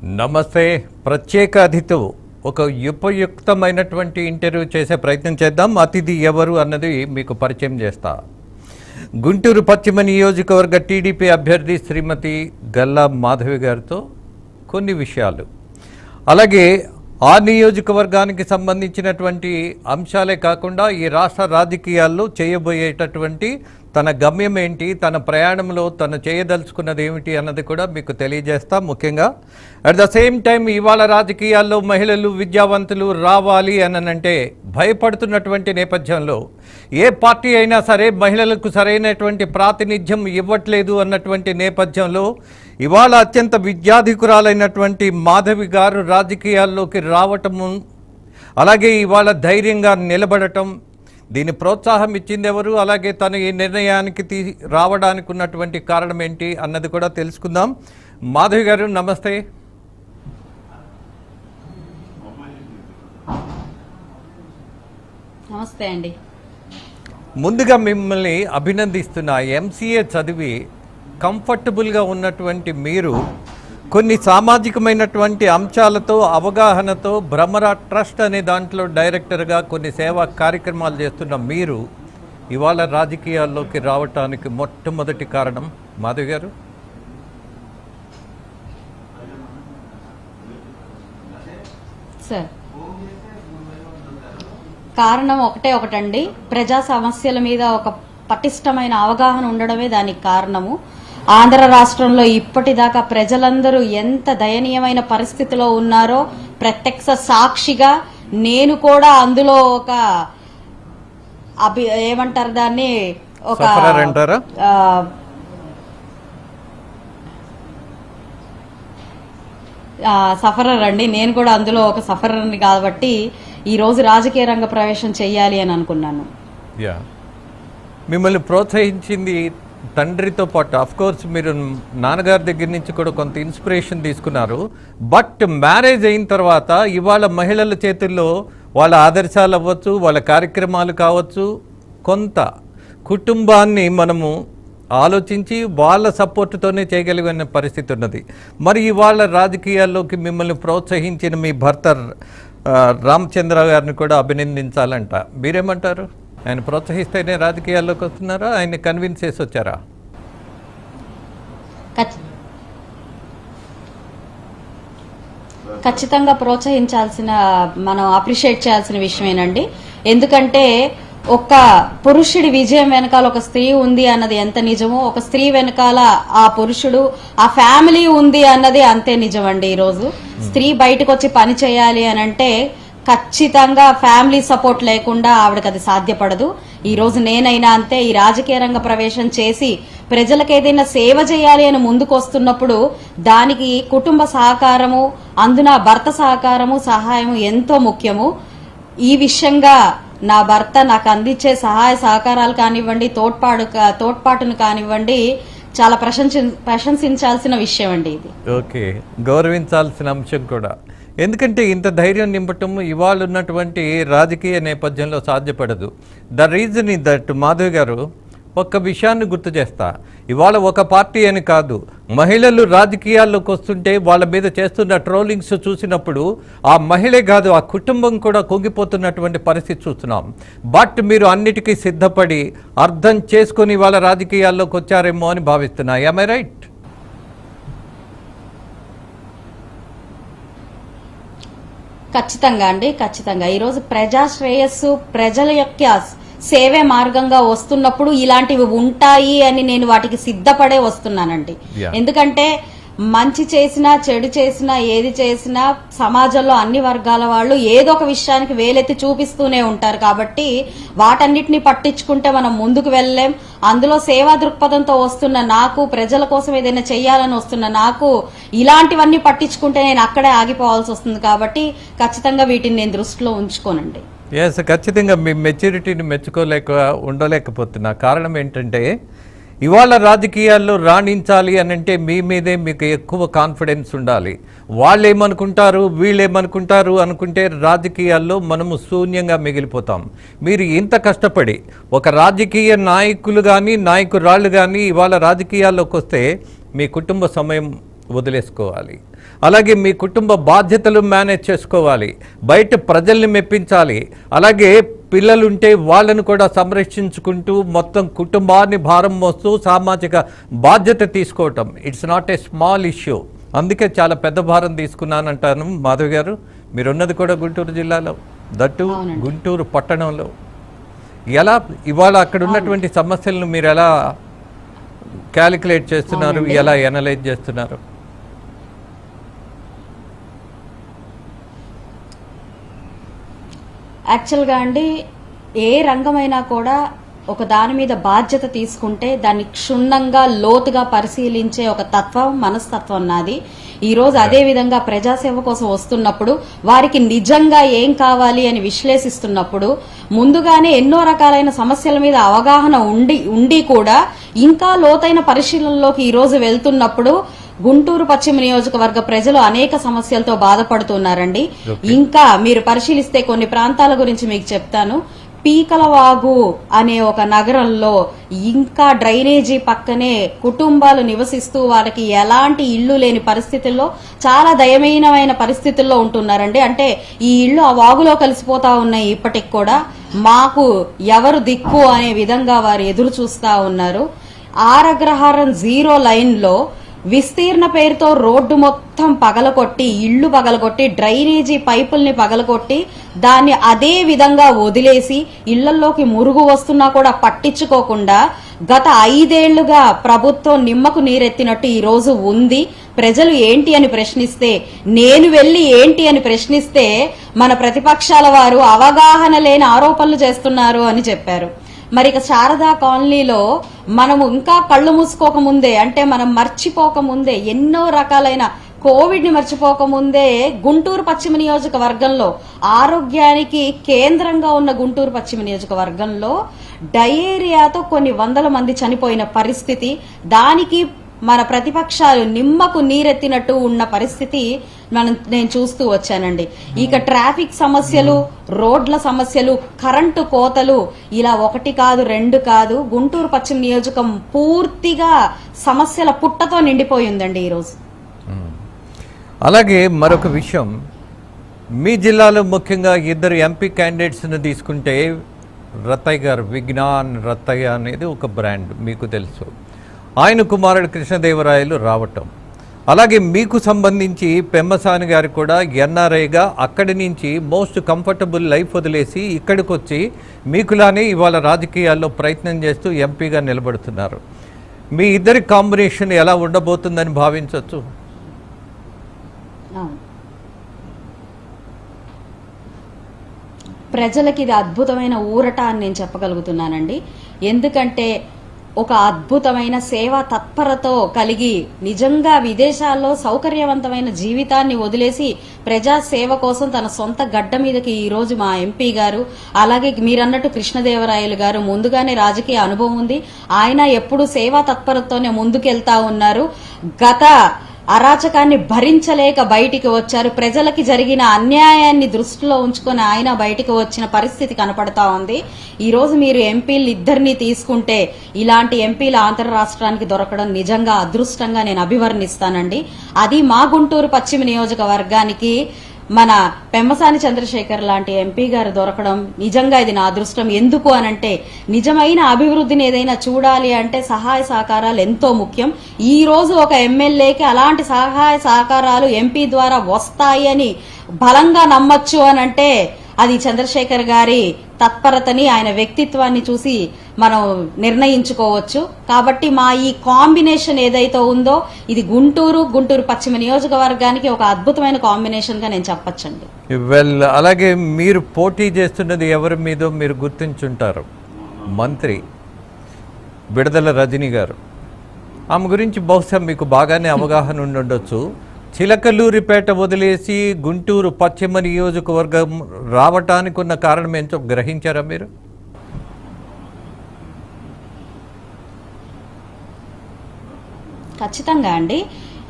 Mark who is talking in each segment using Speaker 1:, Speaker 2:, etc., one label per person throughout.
Speaker 1: నమస్తే. ప్రత్యేక అతిథి ఒక ఉపయుక్తమైనటువంటి ఇంటర్వ్యూ చేసే ప్రయత్నం చేద్దాం. అతిథి ఎవరు అన్నది మీకు పరిచయం చేస్తా. గుంటూరు పశ్చిమ నియోజకవర్గ టీడీపీ అభ్యర్థి శ్రీమతి గల్లా మాధవి గారితో కొన్ని విషయాలు. అలాగే ఆ నియోజకవర్గానికి సంబంధించినటువంటి అంశాలే కాకుండా ఈ రాష్ట్ర రాజకీయాల్లో చేయబోయేటటువంటి తన గమ్యం ఏంటి తన ప్రయాణంలో తను చేయదలుచుకున్నది ఏమిటి అన్నది కూడా మీకు తెలియజేస్తా ముఖ్యంగా. అట్ ద సేమ్ టైం ఇవాళ రాజకీయాల్లో మహిళలు విద్యావంతులు రావాలి అనంటే భయపడుతున్నటువంటి నేపథ్యంలో ఏ పార్టీ అయినా సరే మహిళలకు సరైనటువంటి ప్రాతినిధ్యం ఇవ్వట్లేదు అన్నటువంటి నేపథ్యంలో ఇవాళ అత్యంత విద్యాధికురాలైనటువంటి మాధవి గారు రాజకీయాల్లోకి రావటము అలాగే ఇవాళ ధైర్యంగా నిలబడటం దీని ప్రోత్సాహం ఇచ్చింది ఎవరు? అలాగే తను ఈ నిర్ణయానికి తీ రావడానికి ఉన్నటువంటి కారణం ఏంటి అన్నది కూడా తెలుసుకుందాం. మాధవి గారు నమస్తే.
Speaker 2: నమస్తే అండి.
Speaker 1: ముందుగా మిమ్మల్ని అభినందిస్తున్న. ఎంసీఏ చదివి కంఫర్టబుల్గా ఉన్నటువంటి మీరు కొన్ని సామాజికమైనటువంటి అంశాలతో అవగాహనతో భ్రమర ట్రస్ట్ అనే దాంట్లో డైరెక్టర్గా కొన్ని సేవా కార్యక్రమాలు చేస్తున్న మీరు ఇవాళ రాజకీయాల్లోకి రావటానికి మొట్టమొదటి కారణం మాధవ్ గారు.
Speaker 2: సార్ కారణం ఒకటే ఒకటండి. ప్రజా సమస్యల మీద ఒక పటిష్టమైన అవగాహన ఉండడమే దానికి కారణము. ఆంధ్ర రాష్ట్రంలో ఇప్పటిదాకా ప్రజలందరూ ఎంత దయనీయమైన పరిస్థితిలో ఉన్నారో ప్రత్యక్ష సాక్షిగా నేను కూడా అందులో ఒక అభి ఏమంటారు దాన్ని? ఒక సఫరర్ అండి. నేను కూడా అందులో ఒక సఫరర్ని కాబట్టి ఈ రోజు రాజకీయ రంగ ప్రవేశం చేయాలి అని అనుకున్నాను.
Speaker 1: మిమ్మల్ని ప్రోత్సహించింది తండ్రితో పాటు అఫ్ కోర్స్ మీరు నాన్నగారి దగ్గర నుంచి కూడా కొంత ఇన్స్పిరేషన్ తీసుకున్నారు. బట్ మ్యారేజ్ అయిన తర్వాత ఇవాళ మహిళల చేతుల్లో వాళ్ళ ఆదర్శాలు అవ్వచ్చు వాళ్ళ కార్యక్రమాలు కావచ్చు కొంత కుటుంబాన్ని మనము ఆలోచించి వాళ్ళ సపోర్టుతోనే చేయగలిగిన పరిస్థితి ఉన్నది. మరి ఇవాళ రాజకీయాల్లోకి మిమ్మల్ని ప్రోత్సహించిన మీ భర్త రామచంద్ర గారిని కూడా అభినందించాలంట. మీరేమంటారు? ఆయన ప్రోత్సహిస్తేనే రాజకీయాల్లోకి వస్తున్నారా? ఆయన కన్విన్స్ చేసి వచ్చారా?
Speaker 2: ఖచ్- ఖచ్చితంగా ప్రోత్సహించాల్సిన మనం అప్రిషియేట్ చేయాల్సిన విషయమేనండి. ఎందుకంటే ఒక పురుషుడి విజయం వెనకాల ఒక స్త్రీ ఉంది అన్నది ఎంత నిజమో ఒక స్త్రీ వెనకాల ఆ పురుషుడు ఆ ఫ్యామిలీ ఉంది అన్నది అంతే నిజమండి ఈరోజు. స్త్రీ బయటకు వచ్చి పని చేయాలి అని అంటే ఖచ్చితంగా ఫ్యామిలీ సపోర్ట్ లేకుండా ఆవిడకి అది సాధ్యపడదు. ఈ రోజు నేనైనా అంతే ఈ రాజకీయ రంగ ప్రవేశం చేసి ప్రజలకు ఏదైనా సేవ చేయాలి అని ముందుకు వస్తున్నప్పుడు దానికి కుటుంబ సహకారము అందున భర్త సహకారము సహాయము ఎంతో ముఖ్యము. ఈ విషయంగా నా భర్త నాకు అందించే సహాయ సహకారాలు కానివ్వండి తోడ్పాటు తోడ్పాటును కానివ్వండి చాలా ప్రశంసి ప్రశంసించాల్సిన విషయం అండి ఇది.
Speaker 1: ఓకే. గౌరవించాల్సిన అంశం కూడా. ఎందుకంటే ఇంత ధైర్యం నింపటం ఇవాళ ఉన్నటువంటి రాజకీయ నేపథ్యంలో సాధ్యపడదు. The reason is that Madhav garu ఒక్క విషయాన్ని గుర్తు చేస్తా. ఇవాళ ఒక పార్టీ అని కాదు మహిళలు రాజకీయాల్లోకి వస్తుంటే వాళ్ళ మీద చేస్తున్న ట్రోలింగ్స్ చూసినప్పుడు ఆ మహిళే కాదు ఆ కుటుంబం కూడా కుంగిపోతున్నటువంటి పరిస్థితి చూస్తున్నాం. బట్ మీరు అన్నిటికీ సిద్ధపడి అర్థం చేసుకొని వాళ్ళ రాజకీయాల్లోకి వచ్చారేమో అని భావిస్తున్నా. ఐ రైట్
Speaker 2: ఖచ్చితంగా అండి ఖచ్చితంగా ఈరోజు ప్రజా శ్రేయస్సు ప్రజల యొక్క సేవే మార్గంగా వస్తున్నప్పుడు ఇలాంటివి ఉంటాయి అని నేను వాటికి సిద్ధపడే వస్తున్నానండి. ఎందుకంటే మంచి చేసినా చెడు చేసినా ఏది చేసినా సమాజంలో అన్ని వర్గాల వాళ్ళు ఏదో ఒక విషయానికి వేలెత్తి చూపిస్తూనే ఉంటారు కాబట్టి వాటన్నిటిని పట్టించుకుంటే మనం ముందుకు వెళ్ళలేం. అందులో సేవా దృక్పథంతో వస్తున్న నాకు ప్రజల కోసం ఏదైనా చేయాలని వస్తున్న నాకు ఇలాంటివన్నీ పట్టించుకుంటే నేను అక్కడే ఆగిపోవాల్సి వస్తుంది కాబట్టి ఖచ్చితంగా వీటిని నేను దృష్టిలో ఉంచుకోనండి.
Speaker 1: ఎస్ ఖచ్చితంగా మీ మెచ్యూరిటీని మెచ్చుకోలేక ఉండలేకపోతున్నా. కారణం ఏంటంటే ఇవాళ రాజకీయాల్లో రాణించాలి అని అంటే మీ మీదే మీకు ఎక్కువ కాన్ఫిడెన్స్ ఉండాలి. వాళ్ళు ఏమనుకుంటారు అనుకుంటే రాజకీయాల్లో మనము శూన్యంగా మిగిలిపోతాం. మీరు ఇంత కష్టపడి ఒక రాజకీయ నాయకులు కానీ నాయకురాళ్ళు కానీ ఇవాళ రాజకీయాల్లోకి వస్తే మీ కుటుంబ సమయం వదిలేసుకోవాలి. అలాగే మీ కుటుంబ బాధ్యతలు మేనేజ్ చేసుకోవాలి. బయట ప్రజల్ని మెప్పించాలి. అలాగే పిల్లలుంటే వాళ్ళను కూడా సంరక్షించుకుంటూ మొత్తం కుటుంబాన్ని భారం మోస్తూ సామాజిక బాధ్యత తీసుకోవటం. It's not a small issue అందుకే చాలా పెద్ద భారం తీసుకున్నానంటాను మాధవ్ గారు. మీరున్నది కూడా గుంటూరు జిల్లాలో. దట్టు గుంటూరు పట్టణంలో. ఎలా ఇవాళ అక్కడ ఉన్నటువంటి సమస్యలను మీరు ఎలా క్యాలిక్యులేట్ చేస్తున్నారు? ఎలా ఎనలైజ్ చేస్తున్నారు?
Speaker 2: యాక్చువల్గా అండి ఏ రంగమైనా కూడా ఒక దాని మీద బాధ్యత తీసుకుంటే దాన్ని క్షుణ్ణంగా లోతుగా పరిశీలించే ఒక తత్వం మనస్తత్వం నాది. ఈ రోజు అదే విధంగా ప్రజాసేవ కోసం వస్తున్నప్పుడు వారికి నిజంగా ఏం కావాలి అని విశ్లేషిస్తున్నప్పుడు ముందుగానే ఎన్నో రకాలైన సమస్యల మీద అవగాహన ఉండి ఉండి కూడా ఇంకా లోతైన పరిశీలనలోకి ఈ రోజు వెళ్తున్నప్పుడు గుంటూరు పశ్చిమ నియోజకవర్గ ప్రజలు అనేక సమస్యలతో బాధపడుతున్నారండి. ఇంకా మీరు పరిశీలిస్తే కొన్ని ప్రాంతాల గురించి మీకు చెప్తాను. పీకలవాగు అనే ఒక నగరంలో ఇంకా డ్రైనేజీ పక్కనే కుటుంబాలు నివసిస్తూ వాళ్ళకి ఎలాంటి ఇల్లు లేని పరిస్థితుల్లో చాలా దయమీనమైన పరిస్థితుల్లో ఉంటున్నారండి. అంటే ఈ ఇల్లు ఆ వాగులో కలిసిపోతా ఉన్నాయి ఇప్పటికి కూడా. మాకు ఎవరు దిక్కు అనే విధంగా వారు ఎదురు చూస్తా ఉన్నారు. ఆరగ్రహారం జీరో లైన్లో విస్తీర్ణ పేరుతో రోడ్డు మొత్తం పగలగొట్టి ఇళ్ళు పగలగొట్టి డ్రైనేజీ పైపుల్ని పగలగొట్టి దాన్ని అదే విధంగా వదిలేసి ఇళ్ళలోకి మురుగు వస్తున్నా కూడా పట్టించుకోకుండా గత ఐదేళ్ళుగా ప్రభుత్వం నిమ్మకు నీరెత్తినట్టు ఈ రోజు ఉంది. ప్రజలు ఏంటి అని ప్రశ్నిస్తే నేను వెళ్ళి ఏంటి అని ప్రశ్నిస్తే మన ప్రతిపక్షాల వారు అవగాహన లేని ఆరోపణలు చేస్తున్నారు అని చెప్పారు. మరి ఇక శారదా కాలనీలో మనము ఇంకా కళ్ళు మూసుకోక ముందే అంటే మనం మర్చిపోక ముందే ఎన్నో రకాలైన కోవిడ్ని మర్చిపోక ముందే గుంటూరు పశ్చిమ నియోజకవర్గంలో ఆరోగ్యానికి కేంద్రంగా ఉన్న గుంటూరు పశ్చిమ నియోజకవర్గంలో డయేరియాతో కొన్ని వందల మంది చనిపోయిన పరిస్థితి దానికి మన ప్రతిపక్షాలు నిమ్మకు నీరెత్తినట్టు ఉన్న పరిస్థితి మనం నేను చూస్తూ వచ్చానండి. ఇక ట్రాఫిక్ సమస్యలు రోడ్ల సమస్యలు కరెంటు కోతలు ఇలా ఒకటి కాదు రెండు కాదు గుంటూరు పశ్చిమ నియోజకం పూర్తిగా సమస్యల పుట్టతో నిండిపోయిందండి ఈరోజు.
Speaker 1: అలాగే మరొక విషయం. మీ జిల్లాలో ముఖ్యంగా ఇద్దరు ఎంపీ క్యాండిడేట్స్ని తీసుకుంటే రత్తయ్య గారు విజ్ఞాన్ రత్తయ్య అనేది ఒక బ్రాండ్ మీకు తెలుసు. ఆయన కుమారుడు కృష్ణదేవరాయలు రావటం. అలాగే మీకు సంబంధించి పెమ్మసాని గారు కూడా ఎన్ఆర్ఐగా అక్కడి నుంచి మోస్ట్ కంఫర్టబుల్ లైఫ్ వదిలేసి ఇక్కడికి వచ్చి మీకులానే ఇవాళ రాజకీయాల్లో ప్రయత్నం చేస్తూ ఎంపీగా నిలబడుతున్నారు. మీ ఇద్దరి కాంబినేషన్ ఎలా ఉండబోతుందని భావించవచ్చు
Speaker 2: ప్రజలకి ఇది అద్భుతమైన ఊరట అని నేను చెప్పగలుగుతున్నానండి. ఎందుకంటే ఒక అద్భుతమైన సేవా తత్పరతో కలిగి నిజంగా విదేశాల్లో సౌకర్యవంతమైన జీవితాన్ని వదిలేసి ప్రజా సేవ కోసం తన సొంత గడ్డ మీదకి ఈ రోజు మా ఎంపీ గారు అలాగే మీరన్నట్టు కృష్ణదేవరాయలు గారు ముందుగానే రాజకీయ అనుభవం ఉంది. ఆయన ఎప్పుడు సేవా తత్పరతతోనే ముందుకెళ్తా ఉన్నారు. గత అరాచకాన్ని భరించలేక బయటికి వచ్చారు. ప్రజలకి జరిగిన అన్యాయాన్ని దృష్టిలో ఉంచుకొని ఆయన బయటికి వచ్చిన పరిస్థితి కనపడతా ఉంది. ఈరోజు మీరు ఎంపీలు ఇద్దరిని తీసుకుంటే ఇలాంటి ఎంపీలు ఆంధ్ర రాష్ట్రానికి దొరకడం నిజంగా అదృష్టంగా నేను అభివర్ణిస్తానండి. అది మా గుంటూరు పశ్చిమ నియోజకవర్గానికి మన పెమ్మసాని చంద్రశేఖర్ లాంటి ఎంపీ గారు దొరకడం నిజంగా ఇది నా అదృష్టం. ఎందుకు అనంటే నిజమైన అభివృద్ధిని ఏదైనా చూడాలి అంటే సహాయ సహకారాలు ఎంతో ముఖ్యం. ఈ రోజు ఒక ఎమ్మెల్యేకి అలాంటి సహాయ సహకారాలు ఎంపీ ద్వారా వస్తాయని బలంగా నమ్మచ్చు అని అంటే అది చంద్రశేఖర్ గారి తత్పరతని ఆయన వ్యక్తిత్వాన్ని చూసి మనం నిర్ణయించుకోవచ్చు. కాబట్టి మా ఈ కాంబినేషన్ ఏదైతే ఉందో ఇది గుంటూరు గుంటూరు పశ్చిమ నియోజకవర్గానికి ఒక అద్భుతమైన కాంబినేషన్గా నేను చెప్పచ్చండి.
Speaker 1: వెల్ అలాగే మీరు పోటీ చేస్తున్నది ఎవరి మీదో మీరు గుర్తించుంటారు. మంత్రి విడుదల రజని గారు. ఆమె గురించి బహుశా మీకు బాగానే అవగాహన ఉండుండొచ్చు. చిలకలూరిపేట వదిలేసి గుంటూరు పశ్చిమ నియోజకవర్గం రావటానికి ఉన్న కారణం ఏంటో గ్రహించారా మీరు?
Speaker 2: ఖచ్చితంగా అండి.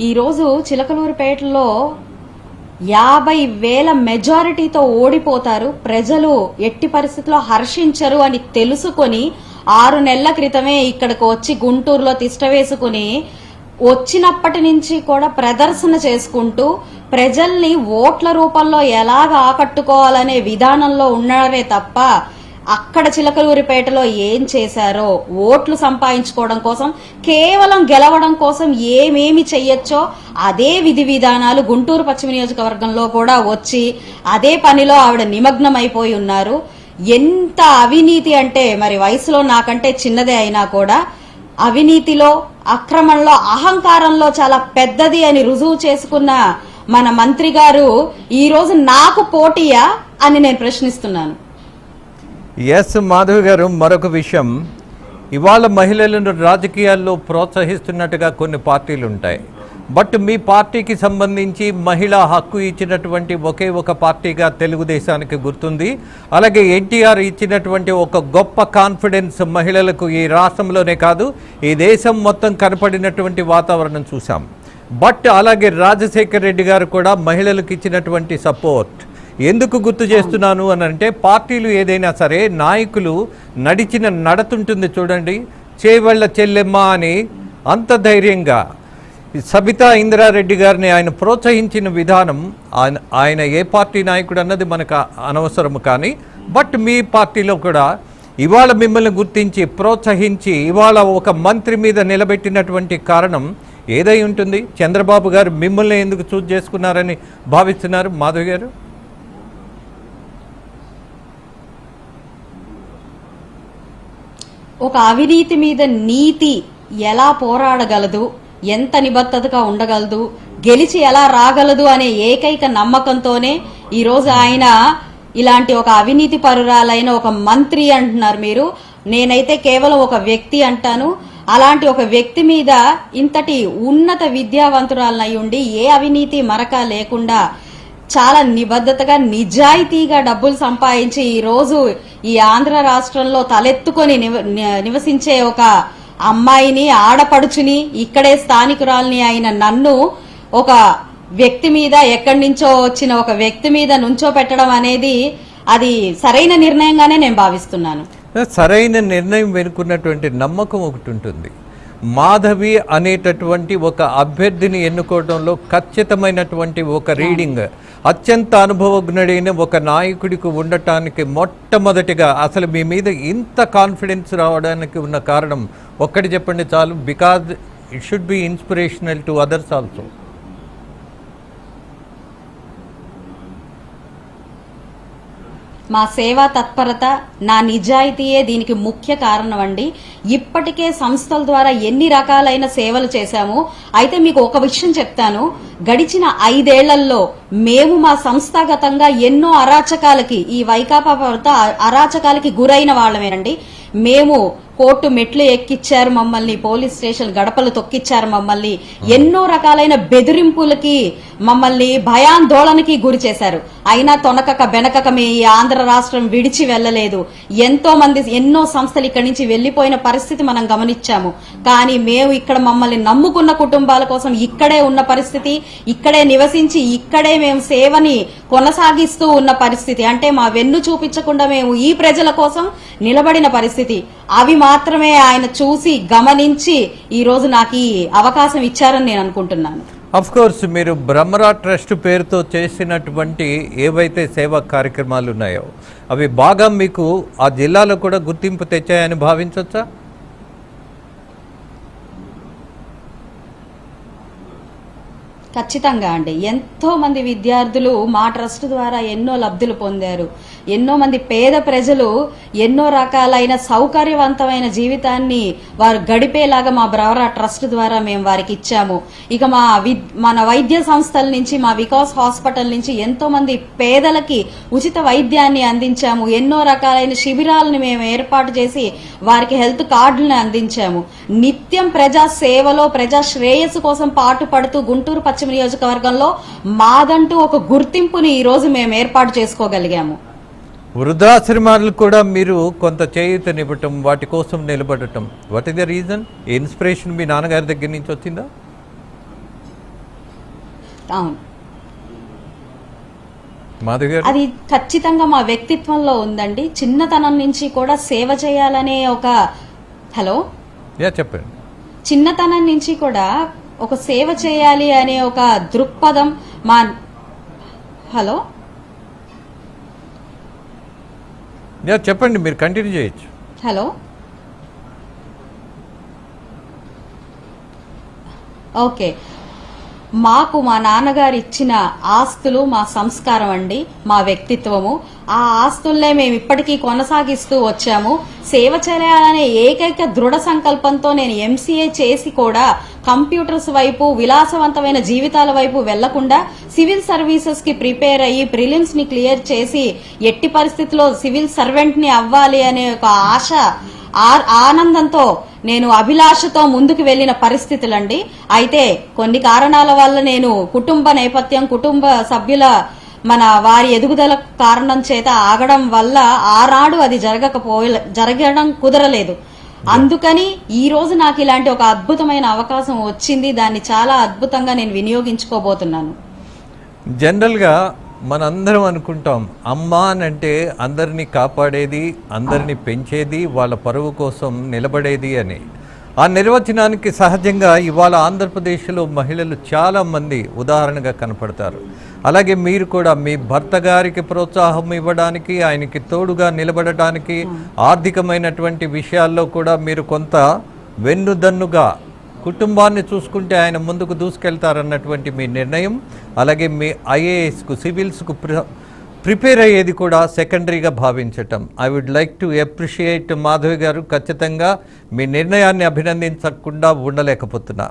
Speaker 2: ఈరోజు చిలకలూరిపేటలో యాభై వేల మెజారిటీతో ఓడిపోతారు. ప్రజలు ఎట్టి పరిస్థితుల్లో హర్షించరు అని తెలుసుకొని ఆరు నెలల క్రితమే ఇక్కడికి వచ్చి గుంటూరులో తిష్ట వేసుకుని వచ్చినప్పటి నుంచి కూడా ప్రదర్శన చేసుకుంటూ ప్రజల్ని ఓట్ల రూపంలో ఎలాగ ఆకట్టుకోవాలనే విధానంలో ఉన్నారే తప్ప అక్కడ చిలకలూరిపేటలో ఏం చేశారో ఓట్లు సంపాదించుకోవడం కోసం కేవలం గెలవడం కోసం ఏమేమి చెయ్యొచ్చో అదే విధి విధానాలు గుంటూరు పశ్చిమ నియోజకవర్గంలో కూడా వచ్చి అదే పనిలో ఆవిడ నిమగ్నమైపోయి ఉన్నారు. ఎంత అవినీతి అంటే మరి వయసులో నాకంటే చిన్నదే అయినా కూడా అవినీతిలో అక్రమంలో అహంకారంలో చాలా పెద్దది అని రుజువు చేసుకున్న మన మంత్రి గారు ఈ రోజు నాకు పోటీయా అని నేను ప్రశ్నిస్తున్నాను.
Speaker 1: ఎస్ మాధవ్ గారు మరొక విషయం. ఇవాళ మహిళలను రాజకీయాల్లో ప్రోత్సహిస్తున్నట్టుగా కొన్ని పార్టీలు ఉంటాయి బట్ మీ పార్టీకి సంబంధించి మహిళా హక్కు ఇచ్చినటువంటి ఒకే ఒక పార్టీగా తెలుగుదేశానికి గుర్తుంది. అలాగే ఎన్టీఆర్ ఇచ్చినటువంటి ఒక గొప్ప కాన్ఫిడెన్స్ మహిళలకు ఈ రాష్ట్రంలోనే కాదు ఈ దేశం మొత్తం కనపడినటువంటి వాతావరణం చూసాం బట్ అలాగే రాజశేఖర్ రెడ్డి గారు కూడా మహిళలకు ఇచ్చినటువంటి సపోర్ట్. ఎందుకు గుర్తు చేస్తున్నాను అని అంటే పార్టీలు ఏదైనా సరే నాయకులు నడిచిన నడతుంటుంది చూడండి. చేవళ్ళ చెల్లెమ్మ అని అంత ధైర్యంగా సబితా ఇందిరారెడ్డి గారిని ఆయన ప్రోత్సహించిన విధానం ఆయన ఆయన ఏ పార్టీ నాయకుడు అన్నది మనకు అనవసరం కానీ బట్ మీ పార్టీలో కూడా ఇవాళ మిమ్మల్ని గుర్తించి ప్రోత్సహించి ఇవాళ ఒక మంత్రి మీద నిలబెట్టినటువంటి కారణం ఏదై ఉంటుంది? చంద్రబాబు గారు మిమ్మల్ని ఎందుకు చూజ్ చేసుకున్నారని భావిస్తున్నారు మాధవ్ గారు?
Speaker 2: ఒక అవినీతి మీద నీతి ఎలా పోరాడగలదు? ఎంత నిబద్ధతగా ఉండగలదు? గెలిచి ఎలా రాగలదు అనే ఏకైక నమ్మకంతోనే ఈరోజు ఆయన ఇలాంటి ఒక అవినీతి పరురాలైన ఒక మంత్రి అంటున్నారు మీరు. నేనైతే కేవలం ఒక వ్యక్తి అంటాను. అలాంటి ఒక వ్యక్తి మీద ఇంతటి ఉన్నత విద్యావంతురాలనై ఉండి ఏ అవినీతి మరక లేకుండా చాలా నిబద్ధతగా నిజాయితీగా డబ్బులు సంపాదించి ఈ రోజు ఈ ఆంధ్ర రాష్ట్రంలో తలెత్తుకొని నివ- నివసించే ఒక అమ్మాయిని ఆడపడుచుని ఇక్కడే స్థానికురాల్ని అయిన నన్ను ఒక వ్యక్తి మీద ఎక్కడి నుంచో వచ్చిన ఒక వ్యక్తి మీద నుంచో పెట్టడం అనేది అది సరైన నిర్ణయంగానే నేను భావిస్తున్నాను.
Speaker 1: సరైన నిర్ణయం వెనుకున్నటువంటి నమ్మకం ఒకటి ఉంటుంది. మాధవి అనేటటువంటి ఒక అభ్యర్థిని ఎన్నుకోవడంలో ఖచ్చితమైనటువంటి ఒక రీడింగ్ అత్యంత అనుభవజ్ఞుడైన ఒక నాయకుడికి ఉండటానికి మొట్టమొదటిగా అసలు మీ మీద ఇంత కాన్ఫిడెన్స్ రావడానికి ఉన్న కారణం ఒక్కటి చెప్పండి చాలు because it should be inspirational to others also.
Speaker 2: మా సేవా తత్పరత నా నిజాయితీయే దీనికి ముఖ్య కారణం అండి ఇప్పటికే సంస్థల ద్వారా ఎన్ని రకాలైన సేవలు చేశాము అయితే మీకు ఒక విషయం చెప్తాను. గడిచిన ఐదేళ్ళలో మేము మా సంస్థాగతంగా ఎన్నో అరాచకాలకి ఈ వైకాపా ప్రభుత్వ అరాచకాలకి గురైన వాళ్ళమేనండి. మేము కోర్టు మెట్లు ఎక్కిచ్చారు మమ్మల్ని పోలీస్ స్టేషన్ గడపలు తొక్కిచ్చారు మమ్మల్ని. ఎన్నో రకాలైన బెదిరింపులకి మమ్మల్ని భయాందోళనకి గురి చేశారు. అయినా తొనకక బెనకక మీ ఈ ఆంధ్ర రాష్ట్రం విడిచి వెళ్ళలేదు. ఎంతో మంది ఎన్నో సంస్థలు ఇక్కడి నుంచి వెళ్ళిపోయిన పరిస్థితి మనం గమనించాము. కానీ మేము ఇక్కడ మమ్మల్ని నమ్ముకున్న కుటుంబాల కోసం ఇక్కడే ఉన్న పరిస్థితి ఇక్కడే నివసించి ఇక్కడే మేము సేవని కొనసాగిస్తూ ఉన్న పరిస్థితి. అంటే మా వెన్ను చూపించకుండా మేము ఈ ప్రజల కోసం నిలబడిన పరిస్థితి. అవి మాత్రమే ఆయన చూసి గమనించి ఈ రోజు నాకు ఈ అవకాశం ఇచ్చారని నేను అనుకుంటున్నాను.
Speaker 1: అఫ్ కోర్స్ మీరు బ్రహ్మరా ట్రస్ట్ పేరుతో చేసినటువంటి ఏవైతే సేవా కార్యక్రమాలు ఉన్నాయో అవి బాగా మీకు ఆ జిల్లాలో కూడా గుర్తింపు తెచ్చాయని భావించవచ్చా
Speaker 2: ఖచ్చితంగా అండి. ఎంతో మంది విద్యార్థులు మా ట్రస్ట్ ద్వారా ఎన్నో లబ్ధులు పొందారు. ఎన్నో మంది పేద ప్రజలు ఎన్నో రకాలైన సౌకర్యవంతమైన జీవితాన్ని వారు గడిపేలాగా మా బ్రవరా ట్రస్ట్ ద్వారా మేము వారికి ఇచ్చాము. ఇక మా మన వైద్య సంస్థల నుంచి మా వికాస్ హాస్పిటల్ నుంచి ఎంతో మంది పేదలకి ఉచిత వైద్యాన్ని అందించాము. ఎన్నో రకాలైన శిబిరాలను మేము ఏర్పాటు చేసి వారికి హెల్త్ కార్డులను అందించాము. నిత్యం ప్రజా సేవలో ప్రజా శ్రేయస్సు కోసం పాటుపడుతూ గుంటూరు పశ్చిమ నియోజకవర్గంలో మాదంటూ ఒక గుర్తింపుని ఈ రోజు మేము ఏర్పాటు చేసుకోగలిగాము.
Speaker 1: వృద్ధాశ్రమాలు కూడా మీరు కొంత చేయూతనివ్వటం వాటి కోసం నిలబడటం. What is the reason inspiration మీ నాన్నగారి దగ్గర నుంచి వచ్చిందా?
Speaker 2: అవును. అది ఖచ్చితంగా మా వ్యక్తిత్వంలో ఉందండి. చిన్నతనం నుంచి కూడా సేవ చేయాలనే ఒక హలో?
Speaker 1: చెప్పండి.
Speaker 2: చిన్నతనం నుంచి కూడా ఒక సేవ చేయాలి అనే ఒక దృక్పథం మా హలో?
Speaker 1: చెప్పండి మీరు కంటిన్యూ చేయొచ్చు.
Speaker 2: హలో? ఓకే. మాకు మా నాన్నగారు ఇచ్చిన ఆస్తులు మా సంస్కారం అండి మా వ్యక్తిత్వము. ఆ ఆస్తుల్నే మేము ఇప్పటికీ కొనసాగిస్తూ వచ్చాము. సేవ చేయాలనే ఏకైక దృఢ సంకల్పంతో నేను ఎంసీఏ చేసి కూడా కంప్యూటర్స్ వైపు విలాసవంతమైన జీవితాల వైపు వెళ్ళకుండా సివిల్ సర్వీసెస్కి ప్రిపేర్ అయ్యి ప్రిలిమ్స్ని క్లియర్ చేసి ఎట్టి పరిస్థితిలో సివిల్ సర్వెంట్ని అవ్వాలి అనే ఒక ఆశ ఆ- ఆనందంతో నేను అభిలాషతో ముందుకు వెళ్ళిన పరిస్థితులండి. అయితే కొన్ని కారణాల వల్ల నేను కుటుంబ నేపథ్యం కుటుంబ సభ్యుల మన వారి ఎదుగుదల కారణం చేత ఆగడం వల్ల ఆనాడు అది జరగకపోయే జరగడం కుదరలేదు. అందుకని ఈ రోజు నాకు ఇలాంటి ఒక అద్భుతమైన అవకాశం వచ్చింది. దాన్ని చాలా అద్భుతంగా నేను వినియోగించుకోబోతున్నాను.
Speaker 1: జనరల్గా మనందరం అనుకుంటాం అమ్మ అని అంటే అందరినీ కాపాడేది అందరినీ పెంచేది వాళ్ళ పరువు కోసం నిలబడేది అని. ఆ నిర్వచనానికి సహజంగా ఇవాళ ఆంధ్రప్రదేశ్లో మహిళలు చాలామంది ఉదాహరణగా కనపడతారు. అలాగే మీరు కూడా మీ భర్త గారికి ప్రోత్సాహం ఇవ్వడానికి ఆయనకి తోడుగా నిలబడటానికి ఆర్థికమైనటువంటి విషయాల్లో కూడా మీరు కొంత వెన్నుదన్నుగా కుటుంబాన్ని చూసుకుంటే ఆయన ముందుకు దూసుకెళ్తారన్నటువంటి మీ నిర్ణయం. అలాగే మీ ఐఏఎస్కు సివిల్స్కు ప్ర ప్రిపేర్ అయ్యేది కూడా సెకండరీగా భావించటం. I would like to appreciate Madhavi garu ఖచ్చితంగా మీ నిర్ణయాన్ని అభినందించకుండా ఉండలేకపోతున్నా.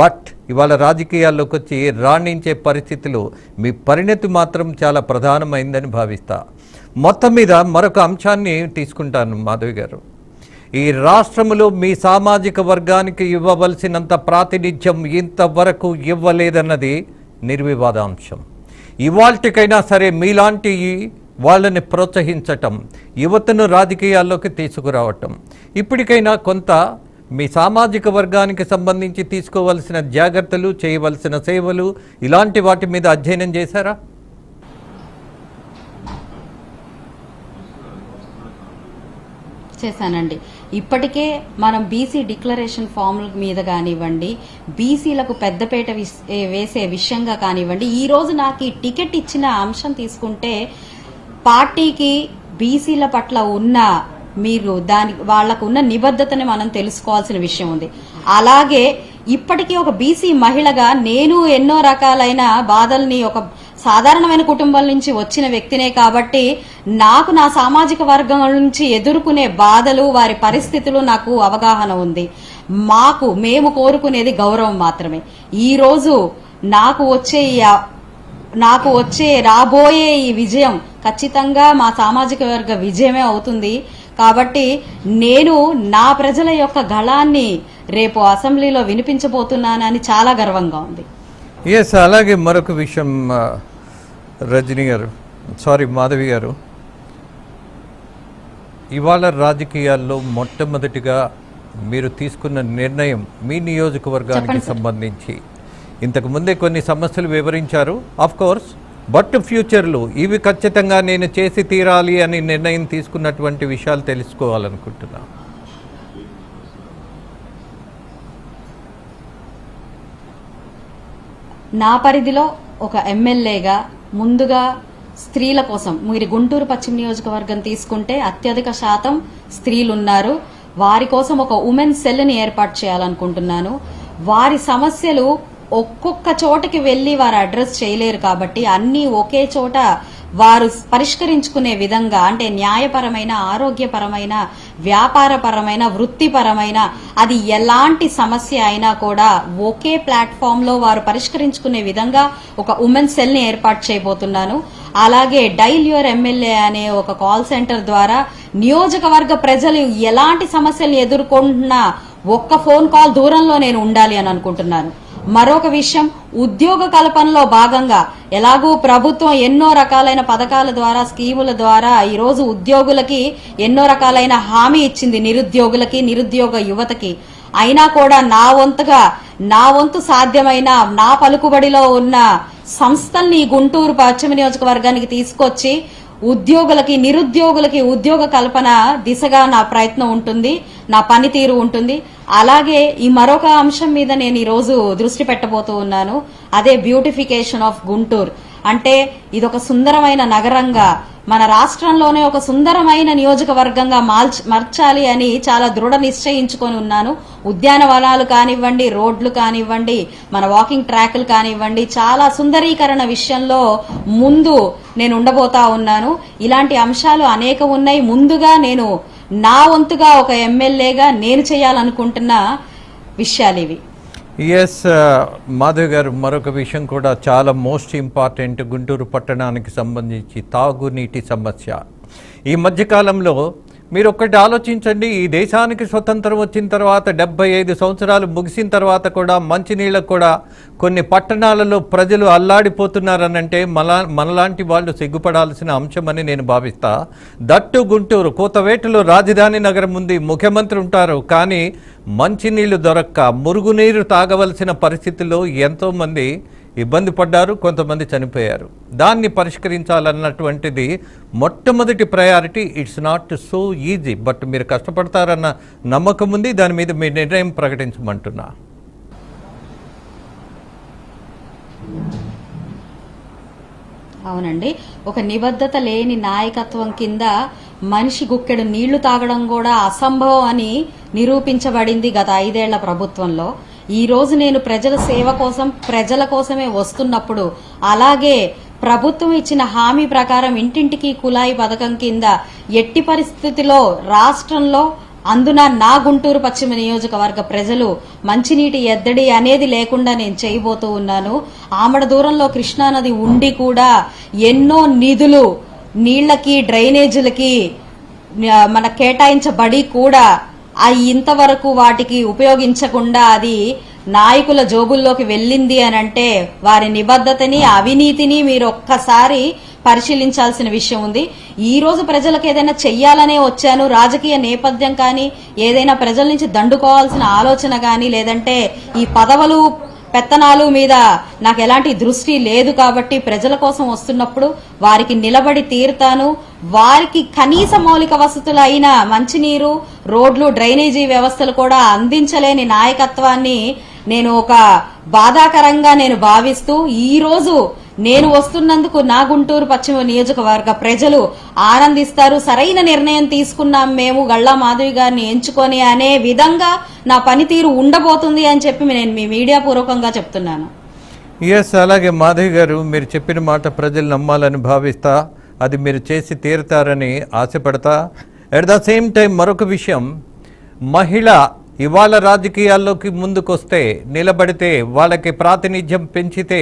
Speaker 1: బట్ ఇవాళ రాజకీయాల్లోకి వచ్చి రాణించే పరిస్థితులు మీ పరిణతి మాత్రం చాలా ప్రధానమైందని భావిస్తా. మొత్తం మీద మరొక అంశాన్ని తీసుకుంటాను మాధవి గారు. ఈ రాష్ట్రములో మీ సామాజిక వర్గానికి ఇవ్వవలసినంత ప్రాతినిధ్యం ఇంతవరకు ఇవ్వలేదన్నది నిర్వివాదాంశం. ఇవాల్టికైనా సరే మీలాంటి వాళ్ళని ప్రోత్సహించటం యువతను రాజకీయాల్లోకి తీసుకురావటం. ఇప్పటికైనా కొంత మీ సామాజిక వర్గానికి సంబంధించి తీసుకోవలసిన జాగ్రత్తలు చేయవలసిన సేవలు ఇలాంటి వాటి మీద అధ్యయనం చేశారా?
Speaker 2: చేశానండి. ఇప్పటికే మనం బీసీ డిక్లరేషన్ ఫామ్ల మీద కానివ్వండి బీసీలకు పెద్దపేట విస్- వేసే విషయంగా కానివ్వండి ఈ రోజు నాకు ఈ టికెట్ ఇచ్చిన అంశం తీసుకుంటే పార్టీకి బీసీల పట్ల ఉన్న మీరు దాని వాళ్ళకు ఉన్న నిబద్ధతని మనం తెలుసుకోవాల్సిన విషయం ఉంది. అలాగే ఇప్పటికీ ఒక బీసీ మహిళగా నేను ఎన్నో రకాలైన బాధల్ని ఒక సాధారణమైన కుటుంబం నుంచి వచ్చిన వ్యక్తినే కాబట్టి నాకు నా సామాజిక వర్గం నుంచి ఎదుర్కొనే బాధలు వారి పరిస్థితులు నాకు అవగాహన ఉంది. మాకు మేము కోరుకునేది గౌరవం మాత్రమే. ఈ రోజు నాకు వచ్చే ఈ నాకు వచ్చే రాబోయే ఈ విజయం ఖచ్చితంగా మా సామాజిక వర్గ విజయమే అవుతుంది. కాబట్టి నేను నా ప్రజల యొక్క గళాన్ని రేపు అసెంబ్లీలో వినిపించబోతున్నానని చాలా గర్వంగా ఉంది.
Speaker 1: ఎస్ అలాగే మరొక విషయం రజనీ గారు సారీ మాధవి గారు ఇవాళ రాజకీయాల్లో మొట్టమొదటిగా మీరు తీసుకున్న నిర్ణయం మీ నియోజకవర్గానికి. సంబంధించి ఇంతకు ముందే కొన్ని సమస్యలు వివరించారు ఆఫ్ కోర్స్ బట్ ఫ్యూచర్లో ఇవి ఖచ్చితంగా నేను చేసి తీరాలి అని నిర్ణయం తీసుకున్నటువంటి విషయాలు తెలుసుకోవాలనుకుంటున్నా
Speaker 2: నా పరిధిలో ఒక ఎమ్మెల్యేగా ముందుగా స్త్రీల కోసం మీరు గుంటూరు పశ్చిమ నియోజకవర్గం తీసుకుంటే అత్యధిక శాతం స్త్రీలు ఉన్నారు వారి కోసం ఒక ఉమెన్ సెల్ని ఏర్పాటు చేయాలనుకుంటున్నాను. వారి సమస్యలు ఒక్కొక్క చోటకి వెళ్ళి వారు అడ్రస్ చేయలేరు కాబట్టి అన్ని ఒకే చోట వారు పరిష్కరించుకునే విధంగా అంటే న్యాయపరమైన ఆరోగ్యపరమైన వ్యాపారపరమైన వృత్తిపరమైన అది ఎలాంటి సమస్య అయినా కూడా ఒకే ప్లాట్ఫామ్లో వారు పరిష్కరించుకునే విధంగా ఒక ఉమెన్ సెల్ని ఏర్పాటు చేయబోతున్నాను. అలాగే డైల్ యువర్ ఎమ్మెల్యే అనే ఒక కాల్ సెంటర్ ద్వారా నియోజకవర్గ ప్రజలు ఎలాంటి సమస్యలు ఎదుర్కొంటున్నా ఒక్క ఫోన్ కాల్ దూరంలో నేను ఉండాలి అని అనుకుంటున్నాను. మరొక విషయం ఉద్యోగ కల్పనలో భాగంగా ఎలాగూ ప్రభుత్వం ఎన్నో రకాలైన పథకాల ద్వారా స్కీముల ద్వారా ఈరోజు ఉద్యోగులకి ఎన్నో రకాలైన హామీ ఇచ్చింది నిరుద్యోగులకి నిరుద్యోగ యువతకి. అయినా కూడా నా వంతుగా నా వంతు సాధ్యమైన నా పలుకుబడిలో ఉన్న సంస్థల్ని గుంటూరు పశ్చిమ నియోజకవర్గానికి తీసుకొచ్చి ఉద్యోగులకి నిరుద్యోగులకి ఉద్యోగ కల్పన దిశగా నా ప్రయత్నం ఉంటుంది నా పనితీరు ఉంటుంది. అలాగే ఈ మరొక అంశం మీద నేను ఈ రోజు దృష్టి పెట్టబోతూ ఉన్నాను. అదే బ్యూటిఫికేషన్ ఆఫ్ గుంటూరు. అంటే ఇదొక సుందరమైన నగరంగా మన రాష్ట్రంలోనే ఒక సుందరమైన నియోజకవర్గంగా మార్చ్ మార్చాలి అని చాలా దృఢ నిశ్చయించుకొని ఉన్నాను. ఉద్యానవనాలు కానివ్వండి రోడ్లు కానివ్వండి మన వాకింగ్ ట్రాక్లు కానివ్వండి చాలా సుందరీకరణ విషయంలో ముందు నేను ఉండబోతా ఉన్నాను. ఇలాంటి అంశాలు అనేక ఉన్నాయి. ముందుగా నేను నా వంతుగా ఒక ఎమ్మెల్యేగా నేను చేయాలనుకుంటున్న విషయాలు ఇవి.
Speaker 1: ఎస్ మాధవ్ గారు మరొక విషయం కూడా చాలా మోస్ట్ ఇంపార్టెంట్ గుంటూరు పట్టణానికి సంబంధించి తాగునీటి సమస్య. ఈ మధ్యకాలంలో మీరు ఒక్కటి ఆలోచించండి ఈ దేశానికి స్వతంత్రం వచ్చిన తర్వాత డెబ్బై ఐదు సంవత్సరాలు ముగిసిన తర్వాత కూడా మంచినీళ్ళకు కూడా కొన్ని పట్టణాలలో ప్రజలు అల్లాడిపోతున్నారనంటే మన మనలాంటి వాళ్ళు సిగ్గుపడాల్సిన అంశమని నేను భావిస్తా. దట్టు గుంటూరు కోతవేటలో రాజధాని నగరం ఉంది ముఖ్యమంత్రి ఉంటారు కానీ మంచినీళ్ళు దొరక్క మురుగునీరు తాగవలసిన పరిస్థితుల్లో ఎంతోమంది ఇబ్బంది పడ్డారు కొంతమంది చనిపోయారు. దాన్ని పరిష్కరించాలన్నటువంటిది మొట్టమొదటి priority it's not so easy but మీరు కష్టపడతారన్న నమ్మకం ఉంది దాని మీద మీ నిర్ణయం ప్రకటించమంటున్నా.
Speaker 2: అవునండి. ఒక నిబద్ధత లేని నాయకత్వం కింద మనిషి గుక్కెడు నీళ్ళు తాగడం కూడా అసంభవం అని నిరూపించబడింది గత ఐదేళ్ళ ప్రభుత్వంలో. ఈరోజు నేను ప్రజల సేవ కోసం ప్రజల కోసమే వస్తున్నప్పుడు అలాగే ప్రభుత్వం ఇచ్చిన హామీ ప్రకారం ఇంటింటికి కులాయి పథకం కింద ఎట్టి పరిస్థితిలో రాష్ట్రంలో అందున నా గుంటూరు పశ్చిమ నియోజకవర్గ ప్రజలు మంచినీటి ఎద్దడి అనేది లేకుండా నేను చేయబోతూ ఉన్నాను. ఆమడ దూరంలో కృష్ణానది ఉండి కూడా ఎన్నో నిధులు నీళ్ళకి డ్రైనేజీలకి మన కేటాయించబడి కూడా ఆ ఇంతవరకు వాటికి ఉపయోగించకుండా అది నాయకుల జోబుల్లోకి వెళ్ళింది అని అంటే వారి నిబద్ధతని అవినీతిని మీరు ఒక్కసారి పరిశీలించాల్సిన విషయం ఉంది. ఈ రోజు ప్రజలకు ఏదైనా చెయ్యాలనే వచ్చాను రాజకీయ నేపథ్యం కానీ ఏదైనా ప్రజల నుంచి దండుకోవాల్సిన ఆలోచన కానీ లేదంటే ఈ పదవులు పెత్తనాలు మీద నాకు ఎలాంటి దృష్టి లేదు కాబట్టి ప్రజల కోసం వస్తున్నప్పుడు వారికి నిలబడి తీరుతాను వారికి కనీస మౌలిక వసతులు అయిన మంచినీరు రోడ్లు డ్రైనేజీ వ్యవస్థలు కూడా అందించలేని నాయకత్వాన్ని నేను ఒక బాధాకరంగా నేను భావిస్తూ ఈ రోజు నేను వస్తున్నందుకు నా గుంటూరు పశ్చిమ నియోజకవర్గ ప్రజలు ఆనందిస్తారు. సరైన నిర్ణయం తీసుకున్నాం మేము. గళ్ళా మాధవి గారిని ఎంచుకొని అనే విధంగా నా పనితీరు ఉండబోతుంది అని చెప్పి నేను మీ మీడియా పూర్వకంగా చెప్తున్నాను.
Speaker 1: ఎస్ అలాగే మాధవి గారు మీరు చెప్పిన మాట ప్రజలు నమ్మాలని భావిస్తా. అది మీరు చేసి తీరుతారని ఆశపడతా. ఎట్ ద సేమ్ టైం మరొక విషయం మహిళ ఇవాళ రాజకీయాల్లోకి ముందుకొస్తే నిలబడితే వాళ్ళకి ప్రాతినిధ్యం పెంచితే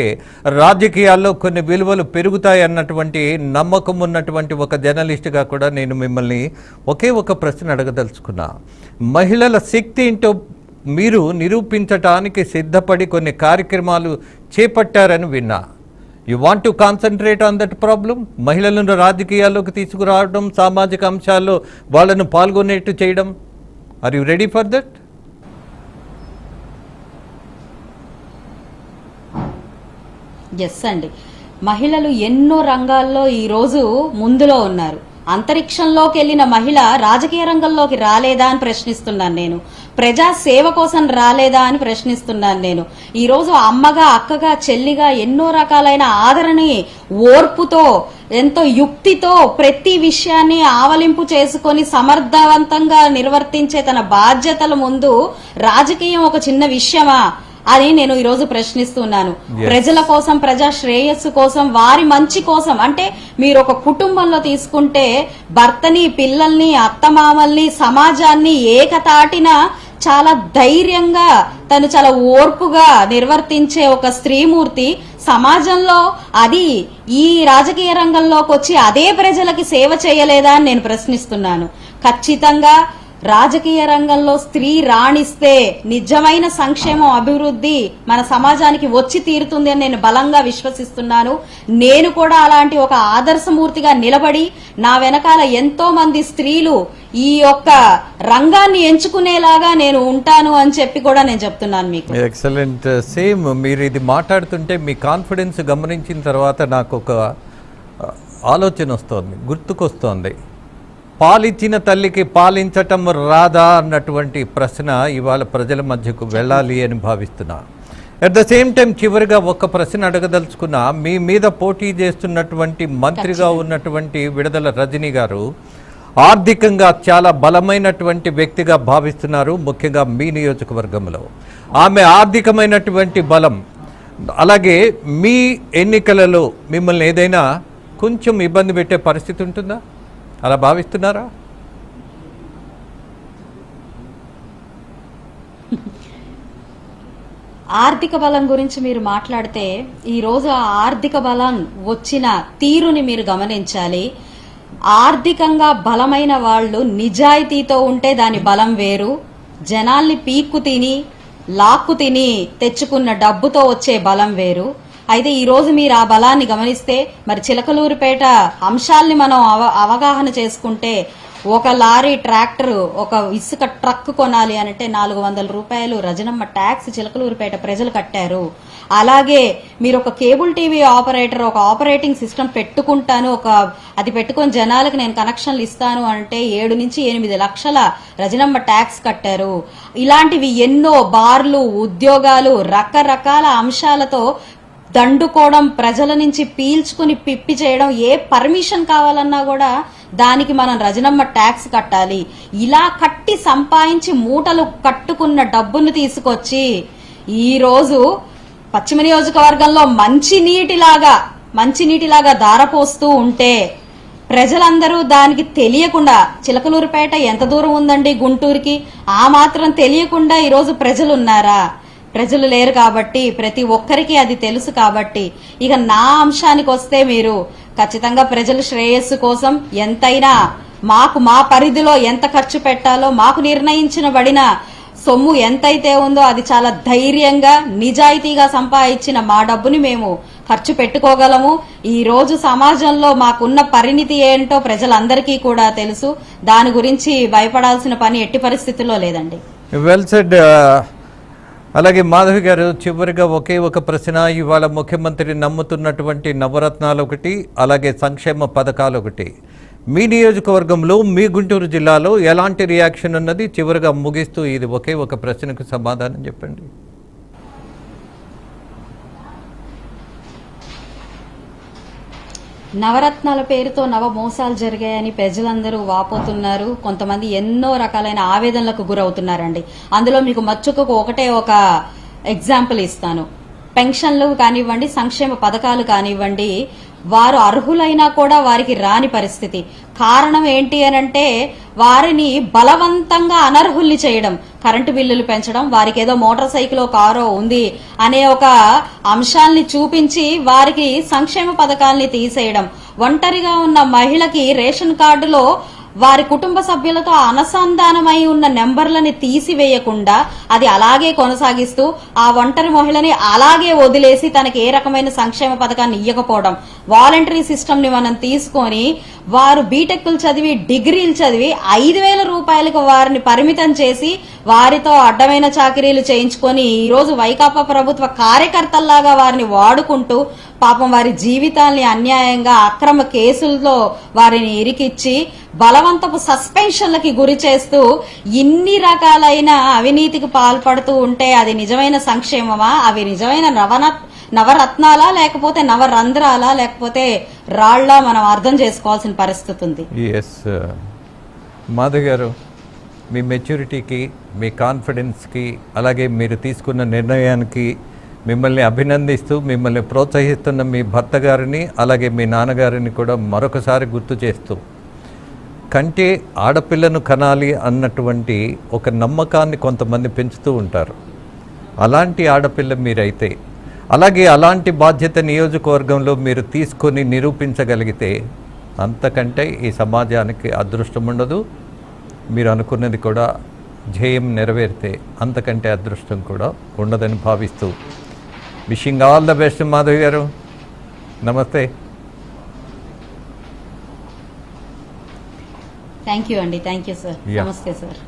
Speaker 1: రాజకీయాల్లో కొన్ని విలువలు పెరుగుతాయి అన్నటువంటి నమ్మకం ఉన్నటువంటి ఒక జర్నలిస్ట్గా కూడా నేను మిమ్మల్ని ఒకే ఒక ప్రశ్న అడగదలుచుకున్నా. మహిళల శక్తి ఏంటో మీరు నిరూపించటానికి సిద్ధపడి కొన్ని కార్యక్రమాలు చేపట్టారని విన్నా. You want to concentrate on that problem మహిళలను రాజకీయాల్లోకి తీసుకురావడం సామాజిక అంశాల్లో వాళ్ళను పాల్గొనేట్టు చేయడం. Are you ready for that
Speaker 2: yes అండి మహిళలు ఎన్నో రంగాల్లో ఈ రోజు ముందులో ఉన్నారు. అంతరిక్షంలోకి వెళ్ళిన మహిళ రాజకీయ రంగంలోకి రాలేదా అని ప్రశ్నిస్తున్నాను నేను. ప్రజా సేవ కోసం రాలేదా అని ప్రశ్నిస్తున్నాను నేను. ఈ రోజు అమ్మగా అక్కగా చెల్లిగా ఎన్నో రకాలైన ఆదరణని ఓర్పుతో ఎంతో యుక్తితో ప్రతి విషయాన్ని ఆవలింపు చేసుకొని సమర్థవంతంగా నిర్వర్తించే తన బాధ్యతల ముందు రాజకీయం ఒక చిన్న విషయమా అని నేను ఈ రోజు ప్రశ్నిస్తున్నాను ప్రజల కోసం ప్రజా శ్రేయస్సు కోసం వారి మంచి కోసం అంటే మీరు ఒక కుటుంబంలో తీసుకుంటే భర్తని పిల్లల్ని అత్తమామల్ని సమాజాన్ని ఏకతాటిన చాలా ధైర్యంగా తను చాలా ఓర్పుగా నిర్వర్తించే ఒక స్త్రీమూర్తి సమాజంలో అది ఈ రాజకీయ రంగంలోకి వచ్చి అదే ప్రజలకి సేవ చేయలేదా అని నేను ప్రశ్నిస్తున్నాను. ఖచ్చితంగా రాజకీయ రంగంలో స్త్రీ రాణిస్తే నిజమైన సంక్షేమం అభివృద్ధి మన సమాజానికి వచ్చి తీరుతుంది అని నేను బలంగా విశ్వసిస్తున్నాను. నేను కూడా అలాంటి ఒక ఆదర్శమూర్తిగా నిలబడి నా వెనకాల ఎంతో మంది స్త్రీలు ఈ యొక్క రంగాన్ని ఎంచుకునేలాగా నేను ఉంటాను అని చెప్పి కూడా నేను చెప్తున్నాను మీకు.
Speaker 1: ఎక్సలెంట్ సేమ్ uh, మీరు ఇది మాట్లాడుతుంటే మీ కాన్ఫిడెన్స్ గమనించిన తర్వాత నాకు ఒక uh, ఆలోచన వస్తోంది గుర్తుకొస్తోంది. పాలిచ్చిన తల్లికి పాలించటం రాదా అన్నటువంటి ప్రశ్న ఇవాళ ప్రజల మధ్యకు వెళ్ళాలి అని భావిస్తున్నా. అట్ ద సేమ్ టైం చివరిగా ఒక ప్రశ్న అడగదలుచుకున్నా మీ మీద పోటీ చేస్తున్నటువంటి మంత్రిగా ఉన్నటువంటి విడుదల రజనీ గారు ఆర్థికంగా చాలా బలమైనటువంటి వ్యక్తిగా భావిస్తున్నారు ముఖ్యంగా మీ నియోజకవర్గంలో. ఆమె ఆర్థికమైనటువంటి బలం. అలాగే మీ ఎన్నికలలో మిమ్మల్ని ఏదైనా కొంచెం ఇబ్బంది పెట్టే పరిస్థితి ఉంటుందా? అలా భావిస్తున్నారా?
Speaker 2: ఆర్థిక బలం గురించి మీరు మాట్లాడితే ఈ రోజు ఆ ఆర్థిక బలం వచ్చిన తీరుని మీరు గమనించాలి. ఆర్థికంగా బలమైన వాళ్ళు నిజాయితీతో ఉంటే దాని బలం వేరు. జనాల్ని పీక్కు తిని లాక్కు తిని తెచ్చుకున్న డబ్బుతో వచ్చే బలం వేరు. అయితే ఈ రోజు మీరు ఆ బలాన్ని గమనిస్తే మరి చిలకలూరుపేట అంశాల్ని మనం అవ- అవగాహన చేసుకుంటే ఒక లారీ ట్రాక్టర్ ఒక ఇసుక ట్రక్ కొనాలి అంటే నాలుగు వందల రూపాయలు రజనమ్మ ట్యాక్స్ చిలకలూరిపేట ప్రజలు కట్టారు. అలాగే మీరు ఒక కేబుల్ టీవీ ఆపరేటర్ ఒక ఆపరేటింగ్ సిస్టమ్ పెట్టుకుంటాను ఒక అది పెట్టుకొని జనాలకు నేను కనెక్షన్లు ఇస్తాను అంటే ఏడు నుంచి ఎనిమిది లక్షల రజనమ్మ ట్యాక్స్ కట్టారు. ఇలాంటివి ఎన్నో బార్లు ఉద్యోగాలు రకరకాల అంశాలతో దండుకోవడం ప్రజల నుంచి పీల్చుకుని పిప్పి చేయడం ఏ పర్మిషన్ కావాలన్నా కూడా దానికి మనం రజనమ్మ ట్యాక్స్ కట్టాలి. ఇలా కట్టి సంపాదించి మూటలు కట్టుకున్న డబ్బును తీసుకొచ్చి ఈరోజు పశ్చిమ నియోజకవర్గంలో మంచినీటిలాగా మంచినీటిలాగా మంచి దారపోస్తూ ఉంటే ప్రజలందరూ దానికి తెలియకుండా చిలకలూరుపేట ఎంత దూరం ఉందండి గుంటూరుకి? ఆ మాత్రం తెలియకుండా ఈరోజు ప్రజలు ఉన్నారా ప్రజలు లేరు కాబట్టి ప్రతి ఒక్కరికి అది తెలుసు కాబట్టి ఇక నా అంశానికి వస్తే మీరు ఖచ్చితంగా ప్రజల శ్రేయస్సు కోసం ఎంతైనా మాకు మా పరిధిలో ఎంత ఖర్చు పెట్టాలో మాకు నిర్ణయించబడిన సొమ్ము ఎంతైతే ఉందో అది చాలా ధైర్యంగా నిజాయితీగా సంపాదించిన మా డబ్బుని మేము ఖర్చు పెట్టుకోగలము. ఈ రోజు సమాజంలో మాకున్న పరిణితి ఏంటో ప్రజలందరికీ కూడా తెలుసు. దాని గురించి భయపడాల్సిన పని ఎట్టి పరిస్థితుల్లో లేదండి.
Speaker 1: వెల్ సెడ్ అలాగే మాధవి గారు చివరిగా ఒకే ఒక ప్రశ్న. ఇవాళ ముఖ్యమంత్రి నమ్ముతున్నటువంటి నవరత్నాలు ఒకటి అలాగే సంక్షేమ పథకాలు ఒకటి మీ నియోజకవర్గంలో మీ గుంటూరు జిల్లాలో ఎలాంటి రియాక్షన్ ఉన్నది? చివరిగా ముగిస్తూ ఇది ఒకే ఒక ప్రశ్నకు సమాధానం చెప్పండి.
Speaker 2: నవరత్నాల పేరుతో నవ మోసాలు జరిగాయని ప్రజలందరూ వాపోతున్నారు. కొంతమంది ఎన్నో రకాలైన ఆవేదనలకు గురవుతున్నారండి. అందులో మీకు మచ్చుకకు ఒకటే ఒక ఎగ్జాంపుల్ ఇస్తాను. పెన్షన్లు కానివ్వండి సంక్షేమ పథకాలు కానివ్వండి వారు అర్హులైనా కూడా వారికి రాని పరిస్థితి. కారణం ఏంటి అనంటే వారిని బలవంతంగా అనర్హుల్ని చేయడం కరెంటు బిల్లులు పెంచడం వారికి ఏదో మోటార్ సైకిల్ కారో ఉంది అనే ఒక అంశాల్ని చూపించి వారికి సంక్షేమ పథకాల్ని తీసేయడం ఒంటరిగా ఉన్న మహిళకి రేషన్ కార్డులో వారి కుటుంబ సభ్యులతో అనుసంధానమై ఉన్న నెంబర్లని తీసివేయకుండా అది అలాగే కొనసాగిస్తూ ఆ ఒంటరి మహిళని అలాగే వదిలేసి తనకి ఏ రకమైన సంక్షేమ పథకాన్ని ఇవ్వకపోవడం వాలంటరీ సిస్టమ్ని మనం తీసుకొని వారు బీటెక్లు చదివి డిగ్రీలు చదివి ఐదు వేల రూపాయలకు వారిని పరిమితం చేసి వారితో అడ్డమైన చాకరీలు చేయించుకొని ఈ రోజు వైకాపా ప్రభుత్వ కార్యకర్తల్లాగా వారిని వాడుకుంటూ పాపం వారి జీవితాల్ని అన్యాయంగా అక్రమ కేసుల్లో వారిని ఇరికిచ్చి బలవంతపు సస్పెన్షన్లకి గురి చేస్తూ ఇన్ని రకాలైన అవినీతికి పాల్పడుతూ ఉంటే అది నిజమైన సంక్షేమమా? అవి నిజమైన నవన నవరత్నాలా? లేకపోతే నవరంధ్రాలా? లేకపోతే రాళ్ళా మనం అర్థం చేసుకోవాల్సిన పరిస్థితి ఉంది.
Speaker 1: ఎస్ మాధవ్ గారు మీ మెచ్యూరిటీకి మీ కాన్ఫిడెన్స్కి అలాగే మీరు తీసుకున్న నిర్ణయానికి మిమ్మల్ని అభినందిస్తూ మిమ్మల్ని ప్రోత్సహిస్తున్న మీ భర్త గారిని అలాగే మీ నాన్నగారిని కూడా మరొకసారి గుర్తు చేస్తూ కంటే ఆడపిల్లను కనాలి అన్నటువంటి ఒక నమ్మకాన్ని కొంతమంది పెంచుతూ ఉంటారు. అలాంటి ఆడపిల్ల మీరైతే అలాగే అలాంటి బాధ్యత నియోజకవర్గంలో మీరు తీసుకొని నిరూపించగలిగితే అంతకంటే ఈ సమాజానికి అదృష్టం ఉండదు. మీరు అనుకున్నది కూడా ధ్యేయం నెరవేరితే అంతకంటే అదృష్టం కూడా ఉండదని భావిస్తూ wishing all the best Madhavi garu నమస్తే
Speaker 2: థ్యాంక్ యూ అండి థ్యాంక్ యూ సార్. నమస్తే సార్